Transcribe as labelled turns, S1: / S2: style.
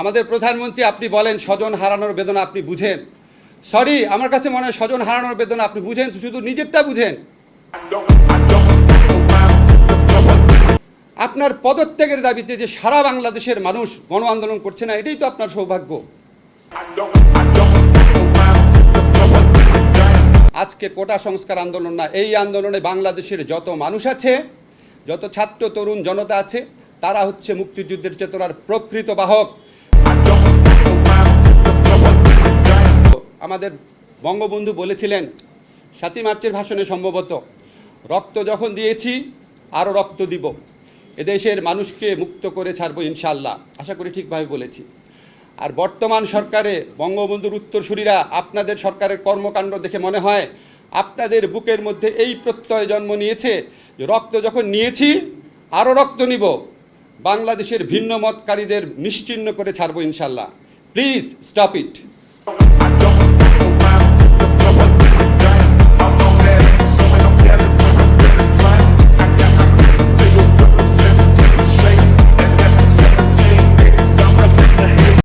S1: আমাদের প্রধানমন্ত্রী আপনি বলেন, স্বজন হারানোর বেদনা আপনি বুঝেন। সরি আমার কাছে মনে হয় স্বজন হারানোর বেদনা আপনি বুঝেন, শুধু নিজেরটা বুঝেন। আপনার পদত্যাগের দাবিতে যে সারা বাংলাদেশের মানুষ গণ আন্দোলন করছে না, এটাই তো আপনার সৌভাগ্য। আজকে কোটা সংস্কার আন্দোলন না, এই আন্দোলনে বাংলাদেশের যত মানুষ আছে, যত ছাত্র, তরুণ জনতা আছে, তারা হচ্ছে মুক্তিযুদ্ধের চেতনার প্রকৃত বাহক। আমাদের বঙ্গবন্ধু বলেছিলেন, সাতই মার্চের ভাষণে সম্ভবত, রক্ত যখন দিয়েছি আরও রক্ত দিব। এদেশের মানুষকে মুক্ত করে ছাড়বো ইনশাল্লাহ আশা করি ঠিকভাবে বলেছি। আর বর্তমান সরকারে বঙ্গবন্ধুর উত্তরসূরিরা আপনাদের সরকারের কর্মকাণ্ড দেখে মনে হয়, আপনাদের বুকের মধ্যে এই প্রত্যয় জন্ম নিয়েছে যে রক্ত যখন নিয়েছি আরও রক্ত নিব। বাংলাদেশের ভিন্ন মতকারীদের নিশ্চিহ্ন করে ছাড়বো ইনশাল্লাহ প্লিজ স্টপ ইট